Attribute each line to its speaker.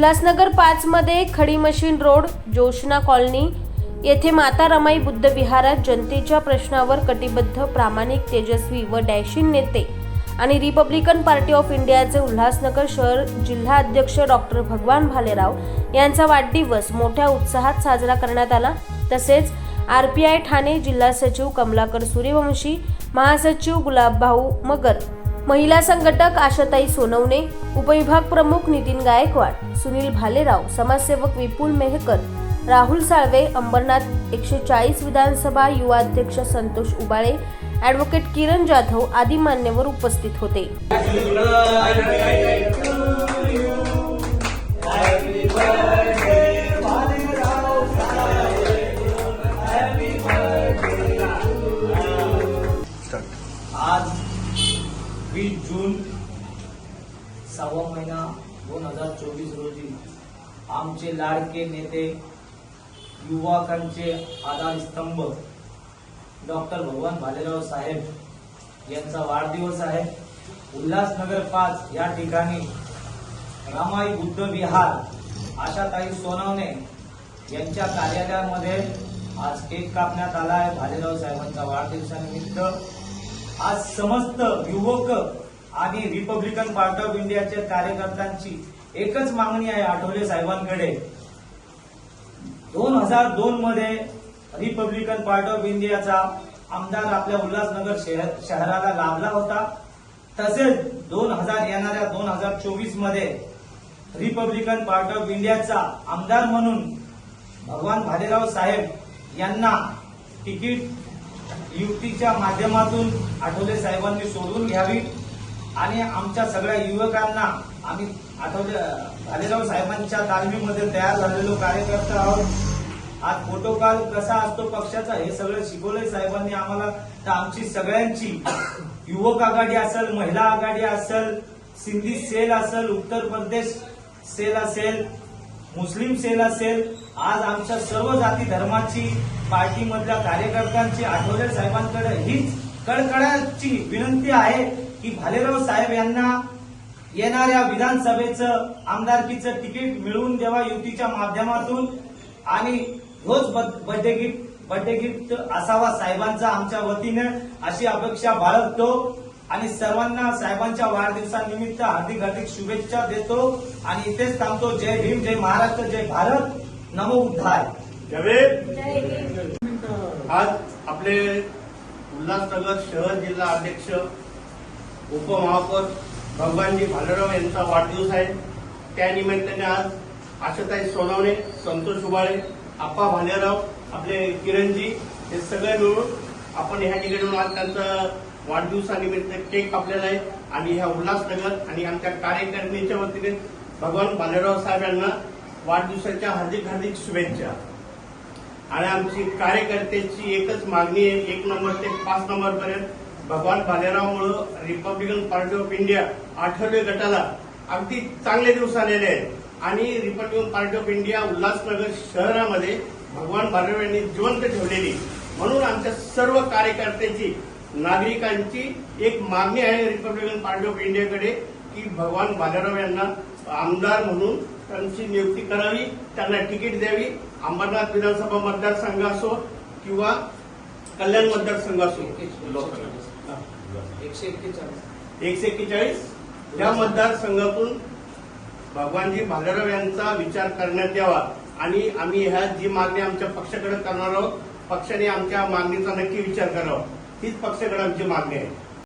Speaker 1: उल्हासनगर पाच मध्ये खडी मशीन रोड जोशना कॉलनी येथे माता रमाई बुद्ध विहारात जनतेच्या प्रश्नावर कटिबद्ध प्रामाणिक तेजस्वी व डॅशिन नेते आणि रिपब्लिकन पार्टी ऑफ इंडियाचे उल्हासनगर शहर जिल्हा अध्यक्ष डॉक्टर भगवान भालेराव यांचा वाढदिवस मोठ्या उत्साहात साजरा करण्यात आला. तसेच आर पी आय ठाणे जिल्हा सचिव कमलाकर सूर्यवंशी महासचिव गुलाबभाऊ मगर महिला संघटक आशाताई सोनवणे उपविभाग प्रमुख नितीन गायकवाड सुनील भालेराव समाजसेवक विपुल मेहकर राहुल साळवे अंबरनाथ एकशे चाळीस विधानसभा युवा अध्यक्ष संतोष उबाळे ॲडव्होकेट किरण जाधव आदी मान्यवर उपस्थित होते
Speaker 2: वीस जून सहावा महिना दोन हजार चोवीस रोजी आमचे लाडके नेते युवकांचे आधारस्तंभ डॉक्टर भगवान भालेराव साहेब यांचा वाढदिवस आहे. उल्हासनगर पाच या ठिकाणी रामाई बुद्ध विहार आशाताई सोनवणे यांच्या कार्यालयामध्ये आज केक कापण्यात आला आहे. भालेराव साहेबांच्या वाढदिवसानिमित्त आज समस्त युवक आणि रिपब्लिकन पार्टी ऑफ इंडियाच्या कार्यकर्त्यांची एकच मागणी आहे आठवले साहेबांकडे. दोन हजार दोन मध्ये रिपब्लिकन पार्टी ऑफ इंडियाचा आमदार आपल्या उल्हासनगर शहर- शहराला लाभला होता. तसेच दोन हजार येणाऱ्या दोन हजार चोवीसमध्ये रिपब्लिकन पार्टी ऑफ इंडियाचा आमदार म्हणून भगवान भालेराव साहेब यांना तिकीट युतीच्या माध्यमातून आठवले साहेबांनी सोडून घ्यावी. आणि आमच्या सगळ्या युवकांना आम्ही आठवले भालेराव साहेबांच्या तालमीमध्ये तयार झालेलो कार्यकर्ते आहोत. आज प्रोटोकॉल कसा असतो पक्षाचा हे सगळं शिकवलंय साहेबांनी आम्हाला. तर आमची सगळ्यांची युवक आघाडी असेल महिला आघाडी असेल सिंधी सेल असेल उत्तर प्रदेश सेल असेल मुस्लिम सेल असेल आज आमच्या सर्व जाती धर्माची पार्टीमधल्या कार्यकर्त्यांची आठवले साहेबांकडे हीच कडकडाची विनंती आहे की भालेराव साहेब यांना येणाऱ्या विधानसभेचं आमदारकीचं तिकीट मिळवून द्यावा युतीच्या माध्यमातून. आणि रोज बर्थडे गिफ्ट बर्थडे गिफ्ट असावा साहेबांचा आमच्या वतीनं अशी अपेक्षा बाळगतो. आणि सर्वांना साहेबांच्या वाढदिवसानिमित्त हार्दिक हार्दिक शुभेच्छा देतो. आणि इथेच थांबतो. जय भीम जय महाराष्ट्र जय भारत. नमो उद्धार.
Speaker 3: आज आपले उल्हासनगर शहर जिल्हा अध्यक्ष उपमहापौर भगवानजी भालेराव यांचा वाढदिवस आहे. त्यानिमित्ताने आज आशाताई सोनवणे संतोष उबाळे आप्पा भालेराव आपले किरणजी हे सगळे मिळून आपण ह्या ठिकाणी आज त्यांचा वाढदिवसानिमित्त केक कापलेला आहे. आणि ह्या उल्हासनगर आणि आमच्या कार्यकारिणीच्या वतीने भगवान भालेराव साहेब यांना वाढदिवसाच्या हार्दिक हार्दिक शुभेच्छा. आणि आमची कार्यकर्त्याची एकच मागणी आहे एक नंबर ते पाच नंबर पर्यंत Bhagwan भालेरावमुळं Republican Party of India Athawale गटाला अगदी चांगले दिवस आलेले आहेत. आणि Republican Party of India Ulhasnagar शहरामध्ये भगवान भालेराव यांनी जिवंत ठेवलेली म्हणून आमच्या सर्व कार्यकर्त्यांची नागरिकांची एक मागणी आहे रिपब्लिकन पार्टी ऑफ इंडियाकडे की भगवान भालेराव यांना आमदार म्हणून त्यांची नियुक्ती करावी त्यांना तिकीट द्यावी. अंबरनाथ विधानसभा मतदारसंघ असो किंवा कल्याण मतदारसंघ असो.
Speaker 2: एकशे एक्केचाळीस.
Speaker 3: एकशे एक्केचाळीस? या मतदारसंघातून भगवानजी भालेराव यांचा विचार करण्यात यावा. आणि आम्ही ह्या जी मागणी आमच्या पक्षाकडे करणार आहोत पक्षाने आमच्या मागणीचा नक्की विचार करावा. हीच पक्षाकडे आमची मागणी आहे.